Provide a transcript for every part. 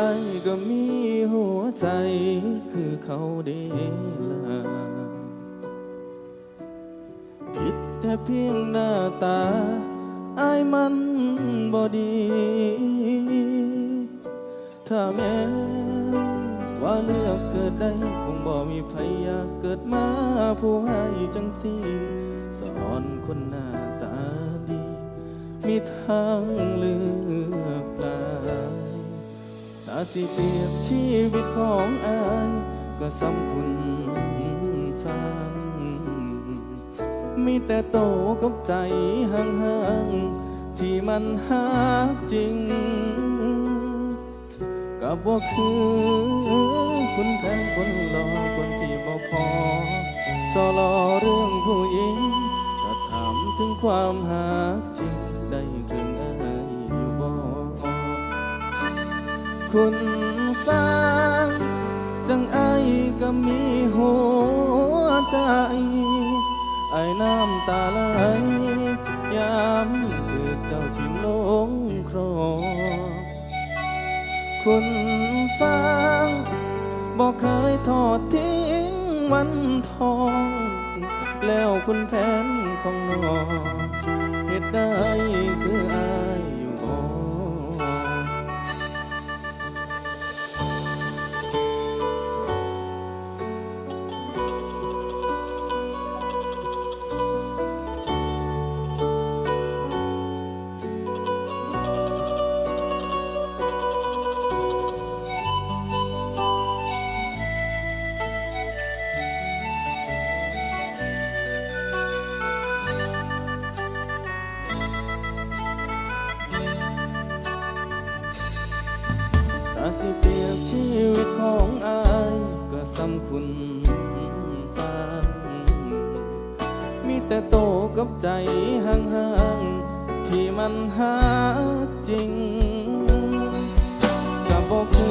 ไอ้ก็มีหัวใจคือเขาเดลาผิดแต่เพียงหน้าตาไอ้มันบ่ดี ถ้าแม้ว่าเลือกเกิดได้คงบ่มีใครอยากเกิดมาผู้ให้จังสีสอนคนหน้าตาดี มีทางเลือกหลายถ้า สิเปรียบชีวิตของอายก็สำคุณสร้างมีแต่โตกับใจห่างๆ ที่มันหาจริง กับว่าคือคุณแทนคนรอคนที่บ่พอสอรอเรื่องผู้หญิงถ้าถามถึงความหาจ คุณสร้าง จังไอก็มีหัวใจ ไอ้น้ำตาไหลยามถือเจ้าทิมลงครอคุณสร้างบอกเคยทอดทิ้งวันทอง แล้วคุณแผนของนอเหตุได้คือ มันหาจริงกับบอก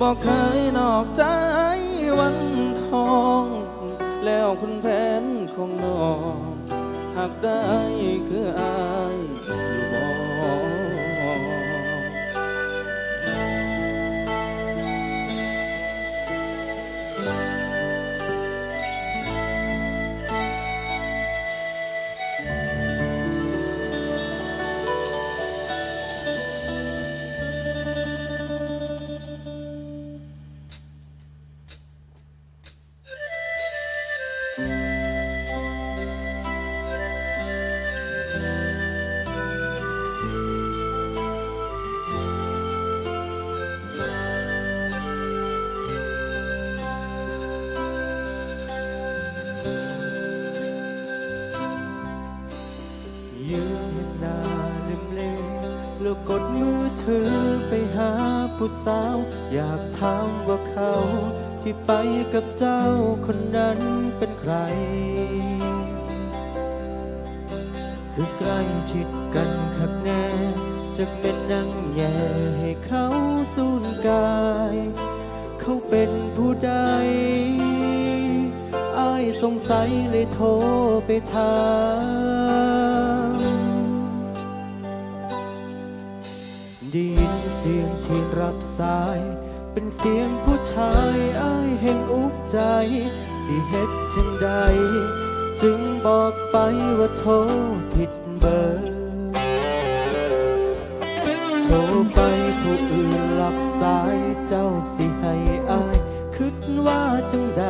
บอกเคยนอกใจวันทอง แล้วคุณแผนของน้องหากได้คืออาย กดมือถือไปหาผู้สาว อยากถามว่าเขา ที่ไปกับเจ้าคนนั้นเป็นใคร คือใกล้ชิดกันคักแน่จะเป็นนั่งแย่ให้เขาสูญกาย เขาเป็นผู้ใดอายสงสัยเลยโทรไปถาม สียงที่รับสาย เป็นเสียงผู้ชายอ้ายแห่งอุกใจ สิเฮ็ดจังใด จึงบอกไปว่าโทรผิดเบอร์ โทรไปผู้อื่นรับสายเจ้าสิให้อายคิดว่าจังใด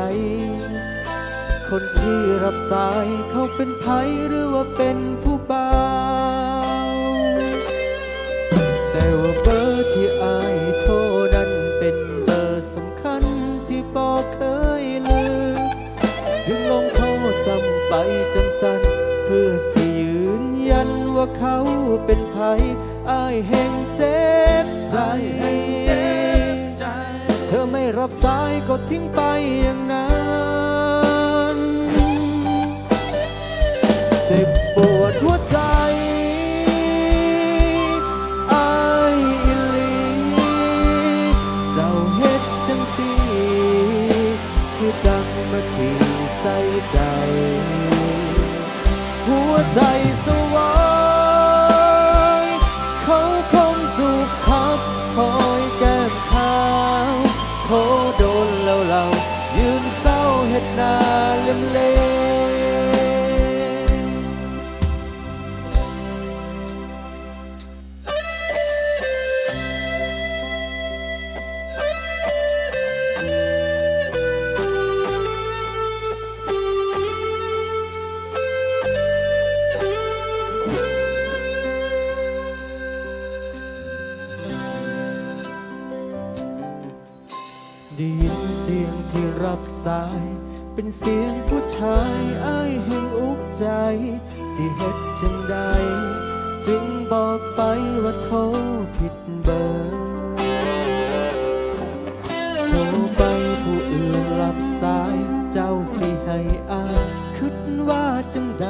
คนที่รับสายเขาเป็นไผหรือว่าเป็นผู้ เป็นไอายแห่งเจ็บใจ เธอไม่รับสายก็ทิ้งไปอย่างนั้นเจ็บปวดหัวใจอายอีหลีเจ้าเฮ็ดจังสีคือจังมาขี่ใส่ใจ หัวใจ รับสาย เป็นเสียงผู้ชายอ้ายแห่งอุกใจ สิเฮ็ดจังใด จึงบอกไปว่าโทรผิดเบอร์โทรไปผู้อื่นรับสาย เจ้าสิให้อายคิดว่าจังใด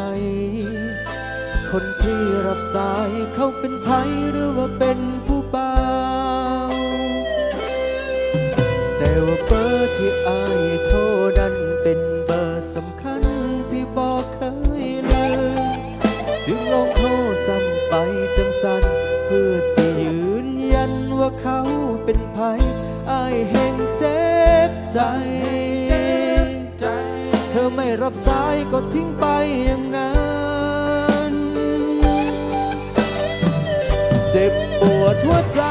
คนที่รับสายเขาเป็นไผหรือว่าเป็นผู้บ่าวแต่ว่าเบอร์ที่อายำคัญที่บอกเคยเลยจึงลองโทรซ้ำไปจังสันเพื่อสิยืนยันว่าเขาเป็นไผอายแห่งเจ็บใจใจ เธอไม่รับสายก็ทิ้งไปอย่างนั้น เจ็บปวดหัวใจ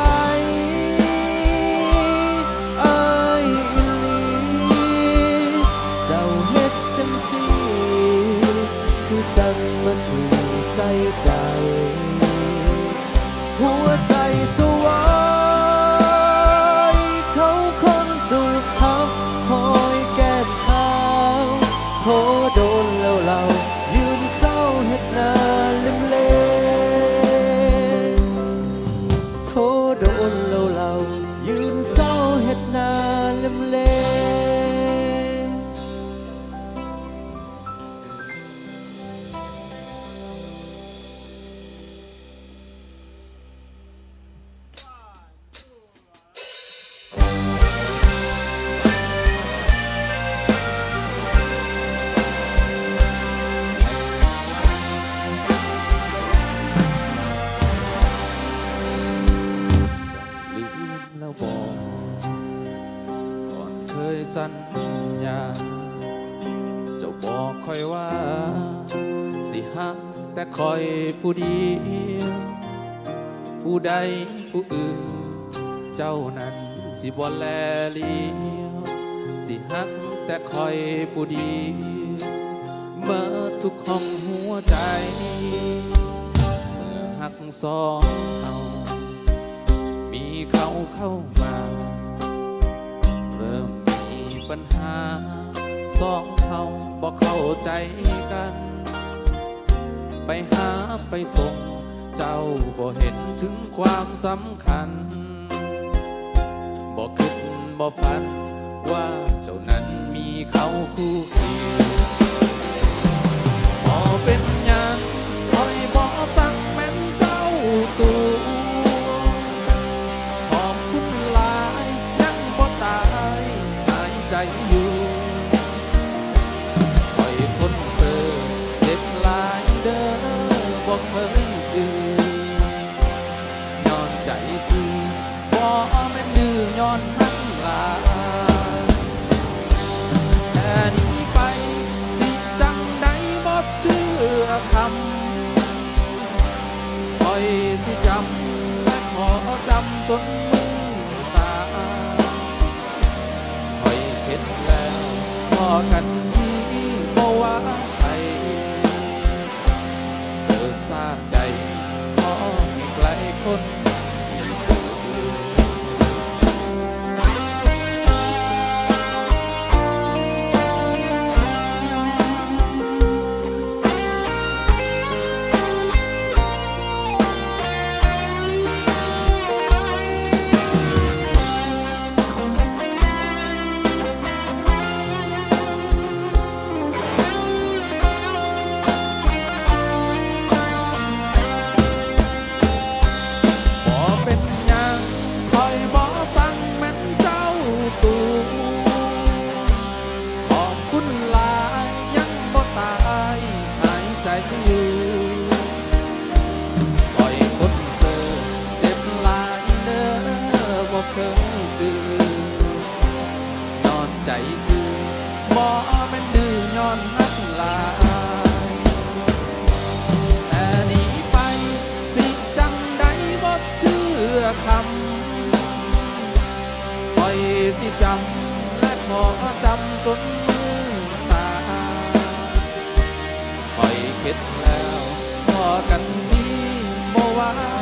แต่คอยผู้เดียว ผู้ใดผู้อื่น เจ้านั้นสิบ่แลเลี้ยวสิหักแต่คอยผู้เดียวเมื่อทุกห้องหัวใจเมื่อหักสองเฮามีเขาเข้ามาเริ่มมีปัญหาสองเขาบอกเข้าใจกัน ไปหาไปส่ง เจ้าบ่เห็นถึงความสำคัญบอกคิดบ่ฝัน ว่าเจ้านั้นมีเขาคู่เคียงพอเป็น จ ใจซื่อบ่เป็นดื้อย้อนหักลายแต่นี้ไปสิจังใดบ่เชื่อคำคอยสิจำและขอจำจนมือตาคอยคิดแล้วพอกันที่บ่ว่า